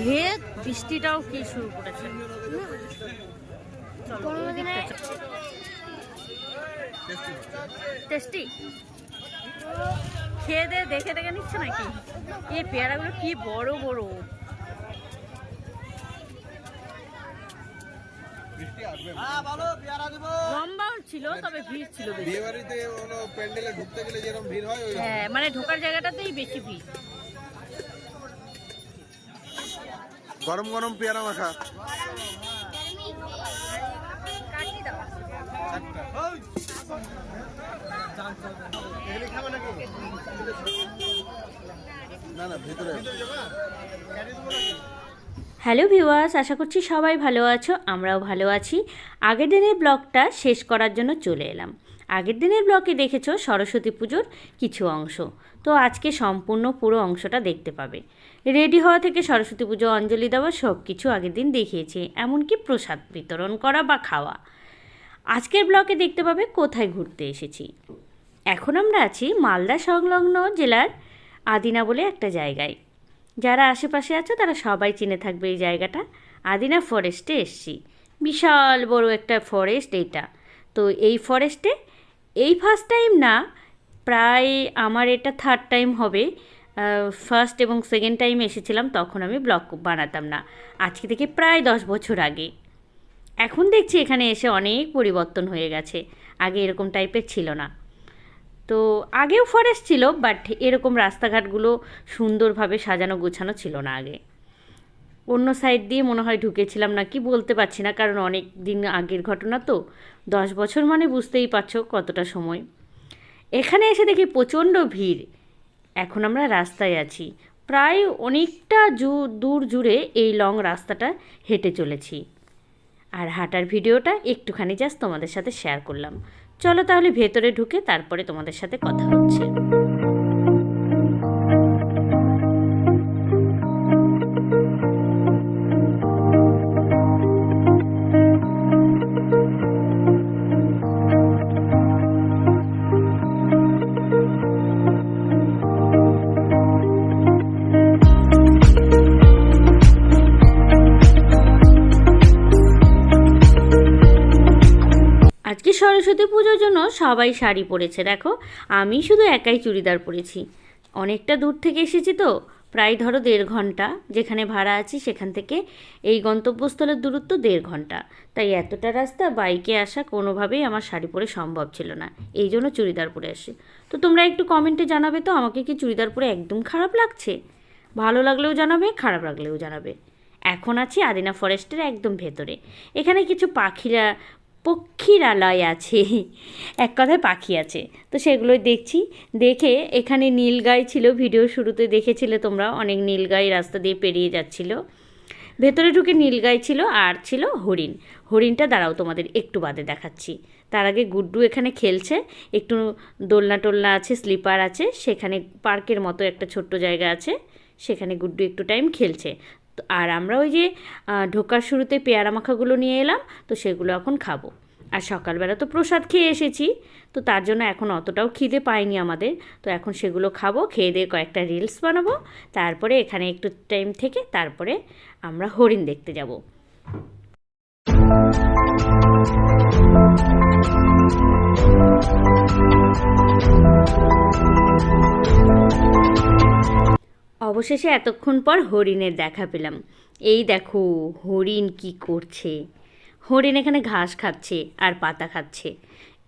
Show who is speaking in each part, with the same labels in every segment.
Speaker 1: ঢের বৃষ্টিটাও কি শুরু করেছে। টেস্টি? খেয়ে দে দেখে দেখে নিচ্ছে নাকি? এই পেয়ারাগুলো কি বড় বড়। লম্বাও ছিল তবে ভিড় ছিল বেশি।
Speaker 2: হয়
Speaker 1: হ্যাঁ মানে ঢোকার জায়গাটাতেই বেশি ভিড়।
Speaker 2: গরম গরম পেয়ারা মাখা।
Speaker 3: হ্যালো ভিউয়ার্স, আশা করছি সবাই ভালো আছো, আমরাও ভালো আছি। আগের দিনের ব্লগটা শেষ করার জন্য চলে এলাম। আগের দিনের ব্লগে দেখেছ সরস্বতী পুজোর কিছু অংশ। তো আজকে সম্পূর্ণ পুরো অংশটা দেখতে পাবে। রেডি হওয়া থেকে সরস্বতী পুজো, অঞ্জলি দেওয়া সব কিছু আগের দিন দেখিয়েছি, এমনকি প্রসাদ বিতরণ করা বা খাওয়া। আজকের ব্লকে দেখতে পাবে কোথায় ঘুরতে এসেছি। এখন আমরা আছি মালদা সংলগ্ন জেলার আদিনা বলে একটা জায়গায়। যারা আশেপাশে আছো, তারা সবাই চিনে থাকবে এই জায়গাটা। আদিনা ফরেস্টে এসছি। বিশাল বড় একটা ফরেস্ট এইটা তো এই ফরেস্টে এই ফার্স্ট টাইম না, প্রায় আমার এটা থার্ড টাইম হবে। ফার্স্ট এবং সেকেন্ড টাইম এসেছিলাম, তখন আমি ব্লগ বানাতাম না। আজকে থেকে প্রায় দশ বছর আগে। এখন দেখছি এখানে এসে অনেক পরিবর্তন হয়ে গেছে। আগে এরকম টাইপের ছিল না। তো আগেও ফরেস্ট ছিল বাট এরকম রাস্তাঘাটগুলো সুন্দরভাবে সাজানো গোছানো ছিল না আগে। অন্য সাইড দিয়ে মনে হয় ঢুকেছিলাম না, কি বলতে পারছি না, কারণ অনেক দিন আগের ঘটনা তো। দশ বছর মানে বুঝতেই পারছ কতটা সময়। এখানে এসে দেখি প্রচণ্ড ভিড়। এখন আমরা রাস্তায় আছি। প্রায় অনেকটা দূর জুড়ে এই লং রাস্তাটা হেঁটে চলেছি। আর হাঁটার ভিডিওটা একটুখানি জাস্ট তোমাদের সাথে শেয়ার করলাম। চলো তাহলে ভেতরে ঢুকে তারপরে তোমাদের সাথে কথা হচ্ছে। সরস্বতী পুজোর জন্য সবাই শাড়ি পরেছে, দেখো। আমি শুধু একাই চুড়িদার পরেছি। অনেকটা দূর থেকে এসেছি তো, প্রায় ধরো দেড় ঘণ্টা। যেখানে ভাড়া আছি সেখান থেকে এই গন্তব্যস্থলের দূরত্ব দেড় ঘণ্টা। তাই এতটা রাস্তা বাইকে আসা কোনোভাবেই আমার শাড়ি পরে সম্ভব ছিল না। এই জন্য চুড়িদার পরে আসি। তো তোমরা একটু কমেন্টে জানাবে তো, আমাকে কি চুড়িদার পরে একদম খারাপ লাগছে? ভালো লাগলেও জানাবে, খারাপ লাগলেও জানাবে। এখন আছি আদিনা ফরেস্টের একদম ভেতরে। এখানে কিছু পাখিরা পক্ষীরালয় আছে। এক কথায় পাখি আছে। তো সেগুলোই দেখছি। দেখে এখানে নীলগাই ছিল। ভিডিও শুরুতে দেখেছিলে তোমরা। অনেক নীলগাই রাস্তা দিয়ে পেরিয়ে যাচ্ছিল। ভেতরে ঢুকে নীলগাই ছিল আর ছিল হরিণ। হরিণটা দাঁড়াও তোমাদের একটু বাদে দেখাচ্ছি। তার আগে গুড্ডু এখানে খেলছে। একটু দোলনা টোলনা আছে, স্লিপার আছে। সেখানে পার্কের মতো একটা ছোট্ট জায়গা আছে। সেখানে গুড্ডু একটু টাইম খেলছে। আর আমরা ওই যে ঢোকার শুরুতে পেয়ারা মাখাগুলো নিয়ে এলাম, তো সেগুলো এখন খাব। আর সকালবেলা তো প্রসাদ খেয়ে এসেছি, তো তার জন্য এখন অতটাও খিদে পায়নি আমাদের, তো এখন সেগুলো খাব, খেয়ে দিয়ে কয়েকটা রিলস বানাবো, তারপরে এখানে একটু টাইম থেকে তারপরে আমরা হরিণ দেখতে যাব। অবশেষে এতক্ষণ পর হরিণের দেখা পেলাম। এই দেখো, হরিণ কি করছে? হরিণ এখানে ঘাস খাচ্ছে আর পাতা খাচ্ছে।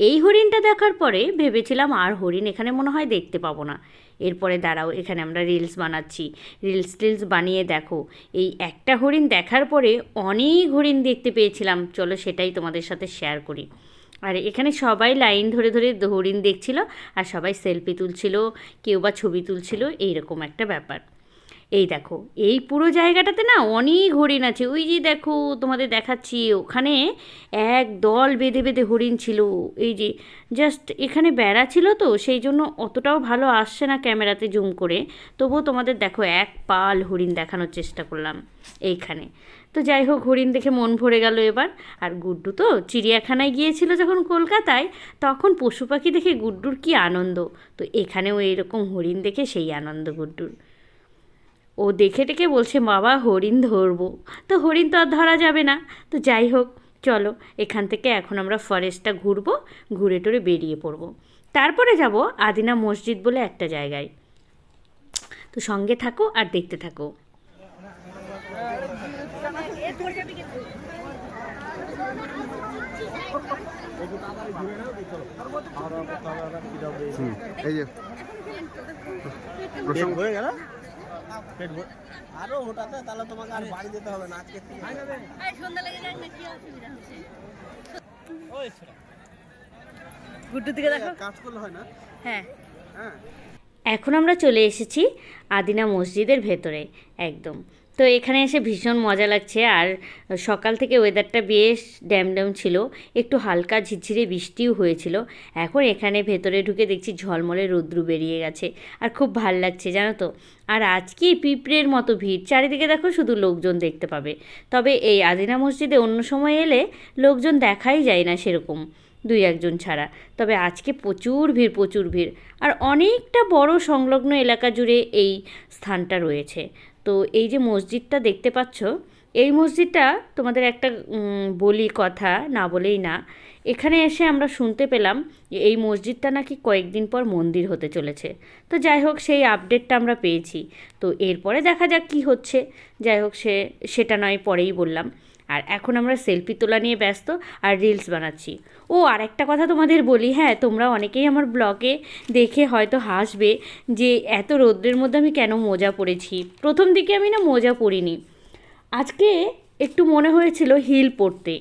Speaker 3: এই হরিণটা দেখার পরে ভেবেছিলাম আর হরিণ এখানে মনে হয় দেখতে পাবো না। এরপরে দাঁড়াও, এখানে আমরা রিলস বানাচ্ছি। রিলস টিলস বানিয়ে দেখো। এই একটা হরিণ দেখার পরে অনেক হরিণ দেখতে পেয়েছিলাম। চলো সেটাই তোমাদের সাথে শেয়ার করি। আর এখানে সবাই লাইন ধরে ধরে হরিণ দেখছিল আর সবাই সেলফি তুলছিল, কেউ বা ছবি তুলছিল, এইরকম একটা ব্যাপার। এই দেখো, এই পুরো জায়গাটাতে না অনেক হরিণ আছে। ওই যে দেখো, তোমাদের দেখাচ্ছি, ওখানে এক দল বেঁধে বেঁধে হরিণ ছিল। এই যে জাস্ট এখানে বেড়া ছিল তো, সেই জন্য অতটাও ভালো আসছে না ক্যামেরাতে জুম করে। তবুও তোমাদের দেখো, এক পাল হরিণ দেখানোর চেষ্টা করলাম এইখানে। তো যাই হোক, হরিণ দেখে মন ভরে গেল এবার। আর গুড্ডু তো চিড়িয়াখানায় গিয়েছিল যখন কলকাতায়, তখন পশু পাখি দেখে গুড্ডুর কি আনন্দ। তো এখানেও এইরকম হরিণ দেখে সেই আনন্দ গুড্ডুর। ও দেখে টেকে বলছে বাবা হরিণ ধরবো। তো হরিণ তো আর ধরা যাবে না। তো যাই হোক চলো এখান থেকে এখন আমরা ফরেস্টটা ঘুরবো ঘুরে টুরে বেরিয়ে পড়ব। তারপরে যাব আদিনা মসজিদ বলে একটা জায়গায়। তো সঙ্গে থাকো আর দেখতে থাকো।
Speaker 2: হুম, এই যে। প্রসঙ্গ
Speaker 4: হয়ে গেল? পেট আরও ওটাতে তাহলে তোমাকে আর বাড়ি যেতে হবে না আজকে
Speaker 1: গুড্ডুর দিকে দেখো।
Speaker 2: কাজ করলে হয় না?
Speaker 1: হ্যাঁ।
Speaker 2: হ্যাঁ।
Speaker 3: এখন আমরা চলে এসেছি আদিনা মসজিদের ভেতরে একদম। তো এখানে এসে ভীষণ মজা লাগছে। আর সকাল থেকে ওয়েদারটা বেশ ড্যাম ড্যাম ছিল। একটু হালকা ঝিরঝিরে বৃষ্টিও হয়েছিল। এখন এখানে ভেতরে ঢুকে দেখছি ঝলমলে রৌদ্রু বেরিয়ে গেছে। আর খুব ভালো লাগছে, জানো তো? আর আজকে পিঁপড়ের মতো ভিড়। চারিদিকে দেখো শুধু লোকজন দেখতে পাবে। তবে এই আদিনা মসজিদে অন্য সময় এলে লোকজন দেখাই যায় না সেরকম, দুই একজন ছাড়া। তবে আজকে প্রচুর ভিড় প্রচুর ভিড়। আর অনেকটা বড় সংলগ্ন এলাকা জুড়ে এই স্থানটা রয়েছে। তো এই যে মসজিদটা দেখতে পাচ্ছ, এই মসজিদটা তোমাদের একটা বলি কথা না বলেই না। এখানে এসে আমরা শুনতে পেলাম যে এই মসজিদটা নাকি কয়েকদিন পর মন্দির হতে চলেছে। তো যাই হোক, সেই আপডেটটা আমরা পেয়েছি। তো এরপরে দেখা যাক কি হচ্ছে। যাই হোক, সে, সেটা নয়, পরেই বললাম। আর এখন আমরা সেলফি তোলা নিয়ে ব্যস্ত আর রিলস বানাচ্ছি। ও আর একটা কথা তোমাদের বলি হ্যাঁ তোমরা অনেকেই আমার ব্লগে দেখে হয়তো হাসবে যে এত রৌদ্রের মধ্যে আমি কেন মোজা পরেছি। প্রথম দিকে আমি না মোজা পরিনি। আজকে একটু মনে হয়েছিল হিল পরতে।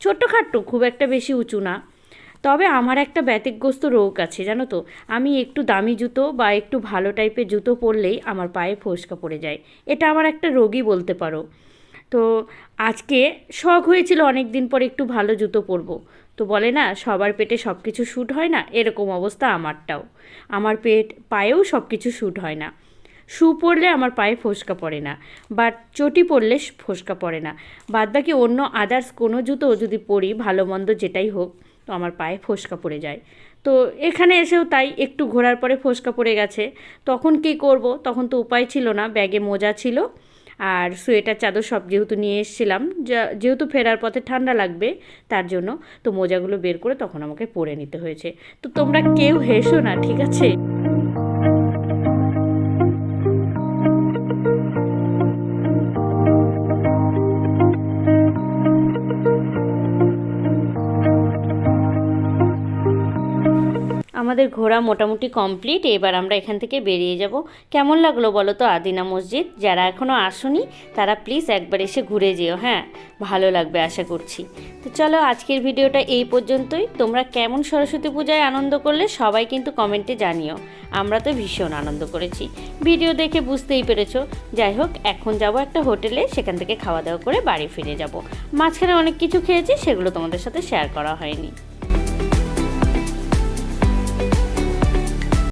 Speaker 3: ছোট্টখাট্টো, খুব একটা বেশি উঁচু না। তবে আমার একটা ব্যতিগ্রস্ত রোগ আছে, জানো তো? আমি একটু দামি জুতো বা একটু ভালো টাইপের জুতো পরলেই আমার পায়ে ফোসকা পড়ে যায়। এটা আমার একটা রোগই বলতে পারো। তো আজকে শখ হয়েছিল অনেক দিন পর একটু ভালো জুতো পরবো। তো বলে না, সবার পেটে সব কিছু শ্যুট হয় না? এরকম অবস্থা আমারটাও। আমার পেট, পায়েও সব কিছু শ্যুট হয় না। শু পরলে আমার পায়ে ফোসকা পড়ে না বা চটি পরলে ফোসকা পড়ে না। বাদবাকি অন্য আদার্স কোনো জুতো যদি পরি, ভালো মন্দ যেটাই হোক, তো আমার পায়ে ফোসকা পড়ে যায়। তো এখানে এসেও তাই, একটু ঘোরার পরে ফোসকা পড়ে গেছে। তখন কি করব? তখন তো উপায় ছিল না, ব্যাগে মোজা ছিল। আর সোয়েটার চাদর সব যেহেতু নিয়ে এসেছিলাম যেহেতু ফেরার পথে ঠান্ডা লাগবে তার জন্য, তো মোজাগুলো বের করে তখন আমাকে পরে নিতে হয়েছে। তো তোমরা কেউ হেসো না, ঠিক আছে? ঘোরা মোটামুটি কমপ্লিট, এবার আমরা এখান থেকে বেরিয়ে যাব। কেমন লাগল বলো তো আদিনা মসজিদ? যারা এখনও আসনি, তারা প্লিজ একবার এসে ঘুরে যেও হ্যাঁ? ভালো লাগবে আশা করছি। তো চলো আজকের ভিডিওটা এই পর্যন্তই। তোমরা কেমন সরস্বতী পূজায় আনন্দ করলে সবাই কিন্তু কমেন্টে জানিও। আমরা তো ভীষণ আনন্দ করেছি। ভিডিও দেখে বুঝতেই পেরেছ। যাই হোক, এখন যাব একটা হোটেলে, সেখান থেকে খাওয়া দাওয়া করে বাড়ি ফিরে যাব। মাঝখানে অনেক কিছু খেয়েছি, সেগুলো তোমাদের সাথে শেয়ার করা হয়নি।